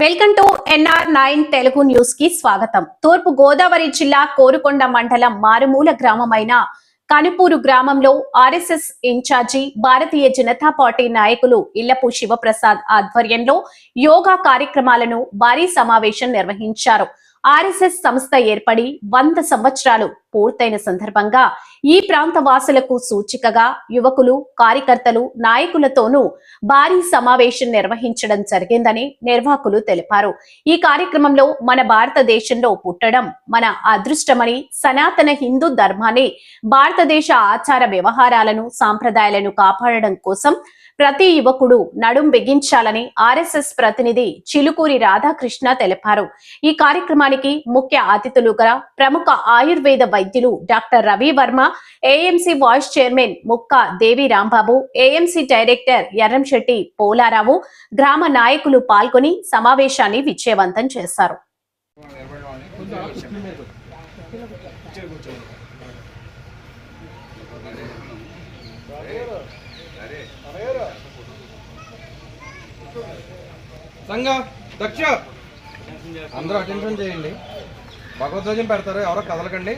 Welcome to NR nine Telugu న్యూస్కి స్వాగతం. తూర్పు గోదావరి జిల్లా కోరుకొండ మండలం మారుమూల గ్రామమైన కనుపూరు గ్రామంలో RSS in charge Bharatiya Janata Party నాయకులు ఇల్లపు శివప్రసాద్ ఆధ్వర్యంలో యోగా కార్యక్రమాలను భారీ సమావేశం నిర్వహించారు. ఆర్ఎస్ఎస్ సంస్థ ఏర్పడి వంద సంవత్సరాలు పూర్తయిన సందర్భంగా ఈ ప్రాంత వాసులకు సూచికగా యువకులు కార్యకర్తలు నాయకులతోనూ భారీ సమావేశం నిర్వహించడం జరిగిందని నిర్వాహకులు తెలిపారు. ఈ కార్యక్రమంలో మన భారతదేశంలో పుట్టడం మన అదృష్టమని సనాతన హిందూ ధర్మాన్ని భారతదేశ ఆచార వ్యవహారాలను సాంప్రదాయాలను కాపాడడం కోసం ప్రతి యువకుడు నడుం బిగించాలని ఆర్ఎస్ఎస్ ప్రతినిధి చిలుకూరి రాధాకృష్ణ తెలిపారు. ఈ కార్యక్రమానికి ముఖ్య అతిథులుగా ప్రముఖ ఆయుర్వేద వైద్యులు doctor Ravi Varma AMC vice chairman Mukka Devi Rambabu AMC director Erramsetti Polarao గ్రామ నాయకులు పాల్గొని సమావేశాన్ని విజయవంతం చేశారు. సంఘ దక్ష! అందరూ అటెన్షన్ చేయండి. భగవద్ధ్వజం పెడతారు ఎవరో కదలకండి.